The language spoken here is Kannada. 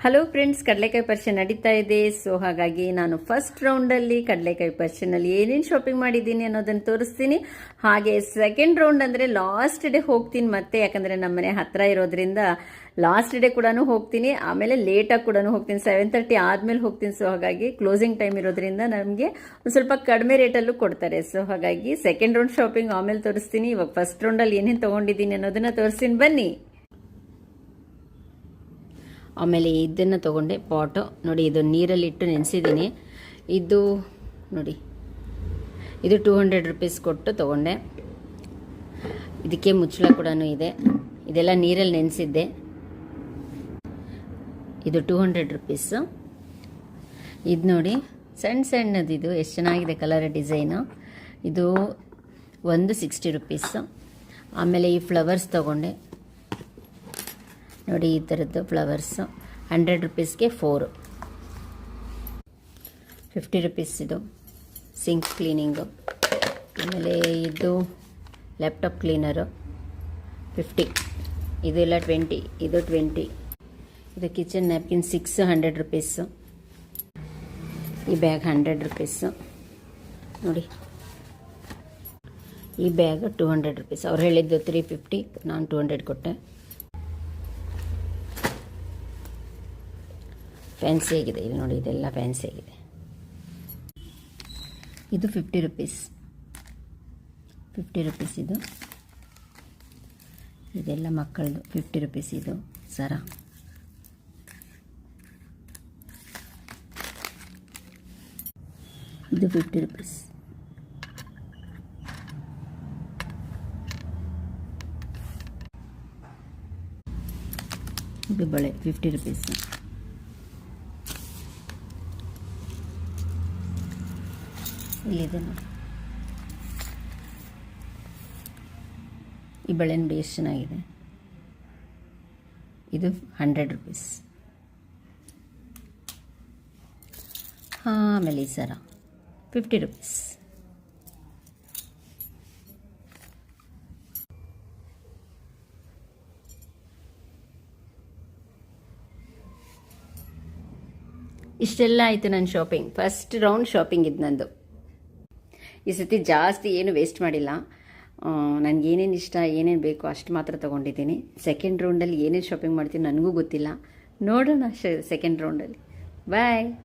ಹಲೋ ಫ್ರೆಂಡ್ಸ್ ಕಡಲೆಕಾಯಿ ಪರ್ಷೆ ನಡೀತಾ ಇದೆ. ಸೊ ಹಾಗಾಗಿ ನಾನು ಫಸ್ಟ್ ರೌಂಡಲ್ಲಿ ಕಡಲೆಕಾಯಿ ಪರ್ಷನಲ್ಲಿ ಏನೇನು ಶಾಪಿಂಗ್ ಮಾಡಿದ್ದೀನಿ ಅನ್ನೋದನ್ನು ತೋರಿಸ್ತೀನಿ. ಹಾಗೆ ಸೆಕೆಂಡ್ ರೌಂಡ್ ಅಂದರೆ ಲಾಸ್ಟ್ ಡೇ ಹೋಗ್ತೀನಿ ಮತ್ತೆ, ಯಾಕಂದರೆ ನಮ್ಮ ಮನೆ ಹತ್ತಿರ ಇರೋದ್ರಿಂದ ಲಾಸ್ಟ್ ಡೇ ಕೂಡ ಹೋಗ್ತೀನಿ. ಆಮೇಲೆ ಲೇಟಾಗಿ ಕೂಡ ಹೋಗ್ತೀನಿ. ಸೆವೆನ್ ತರ್ಟಿ ಆದಮೇಲೆ ಹೋಗ್ತೀನಿ. ಸೊ ಹಾಗಾಗಿ ಕ್ಲೋಸಿಂಗ್ ಟೈಮ್ ಇರೋದ್ರಿಂದ ನಮಗೆ ಒಂದು ಸ್ವಲ್ಪ ಕಡಿಮೆ ರೇಟಲ್ಲೂ ಕೊಡ್ತಾರೆ. ಸೊ ಹಾಗಾಗಿ ಸೆಕೆಂಡ್ ರೌಂಡ್ ಶಾಪಿಂಗ್ ಆಮೇಲೆ ತೋರಿಸ್ತೀನಿ. ಇವಾಗ ಫಸ್ಟ್ ರೌಂಡಲ್ಲಿ ಏನೇನು ತೊಗೊಂಡಿದ್ದೀನಿ ಅನ್ನೋದನ್ನು ತೋರಿಸ್ತೀನಿ. ಬನ್ನಿ. ಆಮೇಲೆ ಇದನ್ನು ತೊಗೊಂಡೆ ಪಾಟು. ನೋಡಿ, ಇದು ನೀರಲ್ಲಿಟ್ಟು ನೆನೆಸಿದ್ದೀನಿ. ಇದು ನೋಡಿ, ಇದು ಟೂ ಹಂಡ್ರೆಡ್ ರುಪೀಸ್ ಕೊಟ್ಟು ತೊಗೊಂಡೆ. ಇದಕ್ಕೆ ಮುಚ್ಚಳ ಕೂಡ ಇದೆ. ಇದೆಲ್ಲ ನೀರಲ್ಲಿ ನೆನೆಸಿದ್ದೆ. ಇದು ಟೂ ಹಂಡ್ರೆಡ್ ರುಪೀಸು ಇದು ನೋಡಿ ಸಣ್ಣ ಸಣ್ಣದಿದು ಎಷ್ಟು ಚೆನ್ನಾಗಿದೆ ಕಲರ್ ಡಿಸೈನು ಇದು ಒಂದು ಸಿಕ್ಸ್ಟಿ ರುಪೀಸು ಆಮೇಲೆ ಈ ಫ್ಲವರ್ಸ್ ತೊಗೊಂಡೆ. ನೋಡಿ ಈ ಥರದ್ದು ಫ್ಲವರ್ಸು. ಹಂಡ್ರೆಡ್ ರುಪೀಸ್ಗೆ ಫೋರು. ಫಿಫ್ಟಿ ರುಪೀಸ್ ಇದು. Sink cleaning. ಆಮೇಲೆ ಇದು ಲ್ಯಾಪ್ಟಾಪ್ ಕ್ಲೀನರು. ಫಿಫ್ಟಿ. ಇಲ್ಲ ಟ್ವೆಂಟಿ. ಇದು ಟ್ವೆಂಟಿ. ಇದು kitchen napkin six hundred rupees. ಈ ಬ್ಯಾಗ್ ಹಂಡ್ರೆಡ್ ರುಪೀಸು. ನೋಡಿ. ಈ ಬ್ಯಾಗ್ ಟೂ ಹಂಡ್ರೆಡ್ ರುಪೀಸ್. ಅವ್ರು ಹೇಳಿದ್ದು ತ್ರೀ ಫಿಫ್ಟಿ, ನಾನು ಟೂ ಹಂಡ್ರೆಡ್ ಕೊಟ್ಟೆ. ಫ್ಯಾನ್ಸಿ ಆಗಿದೆ. ಇಲ್ಲಿ ನೋಡಿ, ಇದೆಲ್ಲ ಫ್ಯಾನ್ಸಿ ಆಗಿದೆ. ಇದು ಫಿಫ್ಟಿ ರುಪೀಸ್ ಫಿಫ್ಟಿ ರುಪೀಸ್ ಇದು. ಇದೆಲ್ಲ ಮಕ್ಕಳದು ಫಿಫ್ಟಿ ರುಪೀಸ್ ಇದು, ಸರ. ಇದು ಫಿಫ್ಟಿ ರುಪೀಸ್ ಇದು ಬಳೆ ಫಿಫ್ಟಿ ರುಪೀಸ್ ಇಲ್ಲಿದೆ ನೋಡಿ. ಈ ಬಳೆ ನೋಡಿ ಎಷ್ಟು ಚೆನ್ನಾಗಿದೆ. ಇದು ಹಂಡ್ರೆಡ್ ರುಪೀಸ್ ಆಮೇಲೆ ಈ ಸರ ಫಿಫ್ಟಿ ರುಪೀಸ್ ಇಷ್ಟೆಲ್ಲ ಆಯಿತು ನನ್ನ ಶಾಪಿಂಗ್ ಫಸ್ಟ್ ರೌಂಡ್ ಶಾಪಿಂಗ್ ಇದು ನಂದು. ಈ ಸತಿ ಜಾಸ್ತಿ ಏನು ವೇಸ್ಟ್ ಮಾಡಿಲ್ಲ. ನನಗೆ ಏನೇನು ಇಷ್ಟ, ಏನೇನು ಬೇಕು ಅಷ್ಟು ಮಾತ್ರ ತೊಗೊಂಡಿದ್ದೀನಿ. ಸೆಕೆಂಡ್ ರೌಂಡಲ್ಲಿ ಏನೇನು ಶಾಪಿಂಗ್ ಮಾಡ್ತೀನಿ ನನಗೂ ಗೊತ್ತಿಲ್ಲ. ನೋಡೋಣ ಸೆಕೆಂಡ್ ರೌಂಡಲ್ಲಿ ಬಾಯ್